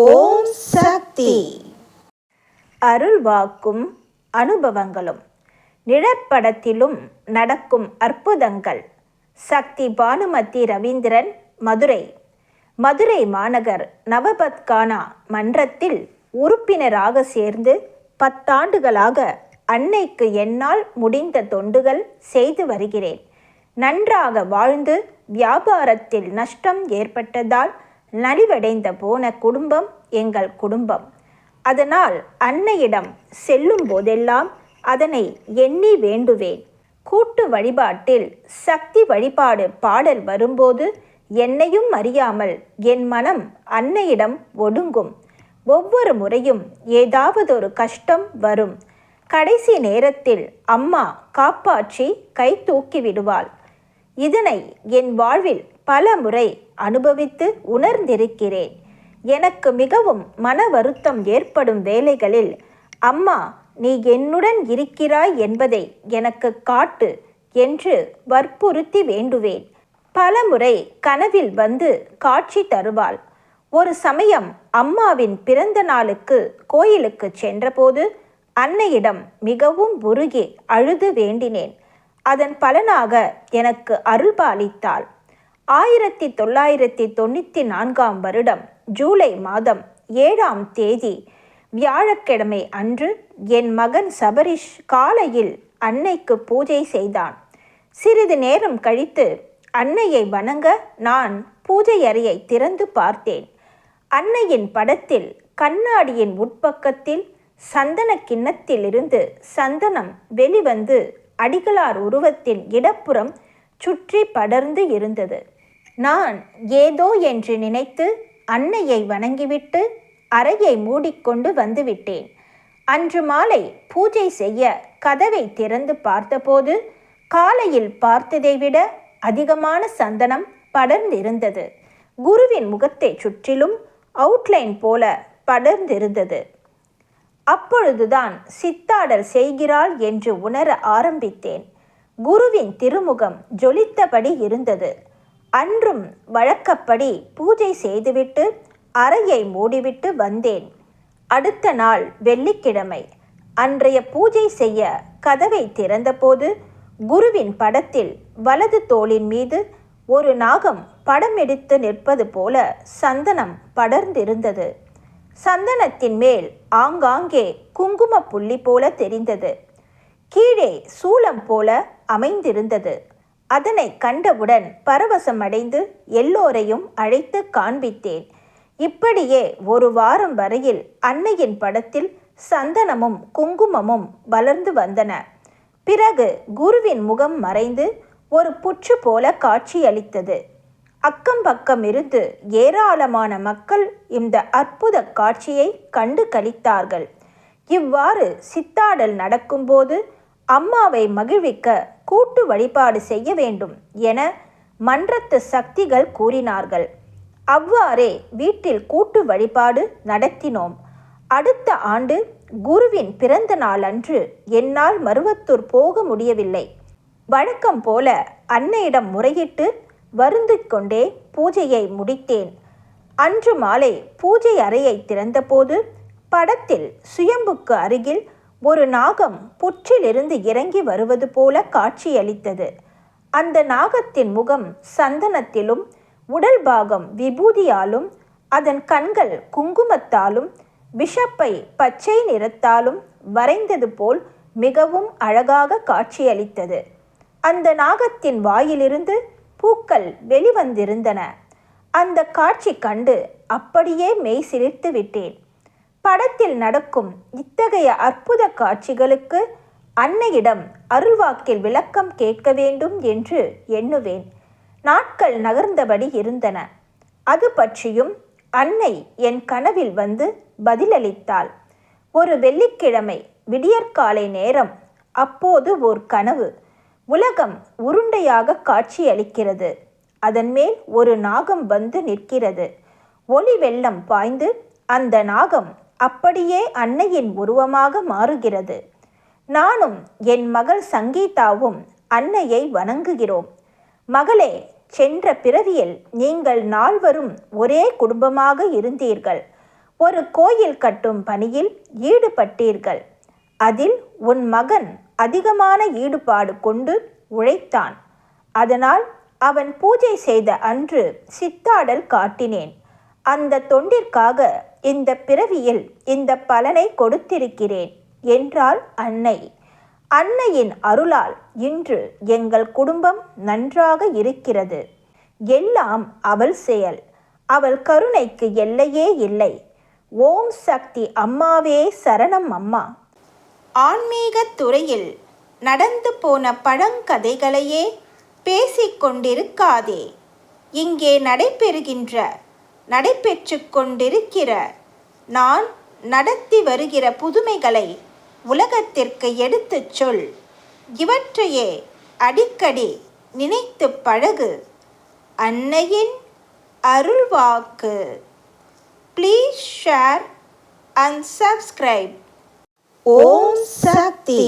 ஓம் சக்தி. அருள் வாக்கும் அனுபவங்களும் நிழற்படத்திலும் நடக்கும் அற்புதங்கள். சக்தி பானுமதி ரவீந்திரன் மதுரை. மதுரை மாநகர் நவபத்கானா மன்றத்தில் உறுப்பினராக சேர்ந்து பத்தாண்டுகளாக அன்னைக்கு என்னால் முடிந்த தொண்டுகள் செய்து வருகிறேன். நன்றாக வாழ்ந்து வியாபாரத்தில் நஷ்டம் ஏற்பட்டதால் நலிவடைந்த போன குடும்பம் எங்கள் குடும்பம். அதனால் அன்னையிடம் செல்லும் போதெல்லாம் அதனை எண்ணி வேண்டுவேன். கூட்டு வழிபாட்டில் சக்தி வழிபாடு பாடல் வரும்போது என்னையும் அறியாமல் என் மனம் அன்னையிடம் ஒடுங்கும். ஒவ்வொரு முறையும் ஏதாவதொரு கஷ்டம் வரும். கடைசி நேரத்தில் அம்மா காப்பாற்றி கை தூக்கி விடுவாள். இதனை என் வாழ்வில் பல முறை அனுபவித்து உணர்ந்திருக்கிறேன். எனக்கு மிகவும் மன வருத்தம் ஏற்படும் வேலைகளில் அம்மா நீ என்னுடன் இருக்கிறாய் என்பதை எனக்கு காட்டு என்று வற்புறுத்தி வேண்டுவேன். பலமுறை கனவில் வந்து காட்சி தருவாள். ஒரு சமயம் அம்மாவின் பிறந்த நாளுக்கு கோயிலுக்கு சென்றபோது அன்னையிடம் மிகவும் உருகி அழுது வேண்டினேன். அதன் பலனாக எனக்கு அருள்பாலித்தாள். ஆயிரத்தி தொள்ளாயிரத்தி தொண்ணூற்றி நான்காம் வருடம் ஜூலை மாதம் ஏழாம் தேதி வியாழக்கிழமை அன்று என் மகன் சபரிஷ் காலையில் அன்னைக்கு பூஜை செய்தான். சிறிது நேரம் கழித்து அன்னையை வணங்க நான் பூஜை அறையை திறந்து பார்த்தேன். அன்னையின் படத்தில் கண்ணாடியின் உட்பக்கத்தில் சந்தன கிண்ணத்திலிருந்து சந்தனம் வெளிவந்து அடிகளார் உருவத்தின் இடப்புறம் சுற்றி படர்ந்து இருந்தது. நான் ஏதோ என்று நினைத்து அன்னையை வணங்கிவிட்டு அறையை மூடிக்கொண்டு வந்துவிட்டேன். அன்று மாலை பூஜை செய்ய கதவை திறந்து பார்த்தபோது காலையில் பார்த்ததை விட அதிகமான சந்தனம் படர்ந்திருந்தது. குருவின் முகத்தை சுற்றிலும் அவுட்லைன் போல படர்ந்திருந்தது. அப்பொழுதுதான் சித்தாடல் செய்கிறாள் என்று உணர ஆரம்பித்தேன். குருவின் திருமுகம் ஜொலித்தபடி இருந்தது. அன்றும் வழக்கப்படி பூஜை செய்துவிட்டு அறையை மூடிவிட்டு வந்தேன். அடுத்த நாள் வெள்ளிக்கிழமை. அன்றைய பூஜை செய்ய கதவை திறந்தபோது குருவின் படத்தில் வலது தோளின் மீது ஒரு நாகம் படம் எடுத்து நிற்பது போல சந்தனம் படர்ந்திருந்தது. சந்தனத்தின் மேல் ஆங்காங்கே குங்கும புள்ளி போல தெரிந்தது. கீழே சூளம் போல அமைந்திருந்தது. அதனை கண்டவுடன் பரவசமடைந்து எல்லோரையும் அழைத்து காண்பித்தேன். இப்படியே ஒரு வாரம் வரையில் அன்னையின் படத்தில் சந்தனமும் குங்குமமும் வளர்ந்து வந்தன. பிறகு குருவின் முகம் மறைந்து ஒரு புற்று போல காட்சியளித்தது. அக்கம் பக்கம் இருந்து ஏராளமான மக்கள் இந்த அற்புத காட்சியை கண்டு கழித்தார்கள் இவ்வாறு சித்தாடல் நடக்கும்போது அம்மாவை மகிழ்விக்க கூட்டு வழிபாடு செய்ய வேண்டும் என மன்றத்து சக்திகள் கூறினார்கள். அவ்வாறே வீட்டில் கூட்டு வழிபாடு நடத்தினோம். அடுத்த ஆண்டு குருவின் பிறந்த நாளன்று என்னால் மருவத்தூர் போக முடியவில்லை. வழக்கம் போல அன்னையிடம் முறையிட்டு வருந்து கொண்டே பூஜையை முடித்தேன். அன்று மாலை பூஜை அறையை திறந்தபோது படத்தில் சுயம்புக்கு அருகில் ஒரு நாகம் புற்றிலிருந்து இறங்கி வருவது போல காட்சியளித்தது. அந்த நாகத்தின் முகம் சந்தனத்திலும் உடல் பாகம் விபூதியாலும் அதன் கண்கள் குங்குமத்தாலும் விஷப்பை பச்சை நிறத்தாலும் வரைந்தது போல் மிகவும் அழகாக காட்சியளித்தது. அந்த நாகத்தின் வாயிலிருந்து பூக்கள் வெளிவந்திருந்தன. அந்த காட்சி கண்டு அப்படியே மெய் சிலிர்த்து விட்டேன். படத்தில் நடக்கும் இத்தகைய அற்புத காட்சிகளுக்கு அன்னையிடம் அருள்வாக்கில் விளக்கம் கேட்க வேண்டும் என்று எண்ணுவேன். நாட்கள் நகர்ந்தபடி இருந்தன. அது பற்றியும் அன்னை என் கனவில் வந்து பதிலளித்தாள். ஒரு வெள்ளிக்கிழமை விடியற்காலை நேரம். அப்போது ஓர் கனவு. உலகம் உருண்டையாக காட்சியளிக்கிறது. அதன் மேல் ஒரு நாகம் வந்து நிற்கிறது. ஒளி வெள்ளம் பாய்ந்து அந்த நாகம் அப்படியே அன்னையின் உருவமாக மாறுகிறது. நானும் என் மகள் சங்கீதாவும் அன்னையை வணங்குகிறோம். மகளே சென்ற பிறவியில் நீங்கள் நால்வரும் ஒரே குடும்பமாக இருந்தீர்கள். ஒரு கோயில் கட்டும் பணியில் ஈடுபட்டீர்கள். அதில் உன் மகன் அதிகமான ஈடுபாடு கொண்டு உழைத்தான். அதனால் அவன் பூஜை செய்த அன்று சித்தாடல் காட்டினேன். அந்த தொண்டிற்காக இந்த பிறவியில் இந்த பலனை கொடுத்திருக்கிறேன் என்றாள் அன்னை. அன்னையின் அருளால் இன்று எங்கள் குடும்பம் நன்றாக இருக்கிறது. எல்லாம் அவள் செயல். அவள் கருணைக்கு எல்லையே இல்லை. ஓம் சக்தி அம்மாவே சரணம் அம்மா. ஆன்மீகத் துறையில் நடந்து போன பழங்கதைகளையே பேசிக் கொண்டிருக்காதே. இங்கே நடைபெறுகின்ற நடைபெற்று கொண்டிருக்கிற நான் நடத்தி வருகிற புதுமைகளை உலகத்திற்கு எடுத்துச் சொல். இவற்றையே அடிக்கடி நினைத்து பழகு. அன்னையின் அருள்வாக்கு. Please share and subscribe Om Shakti.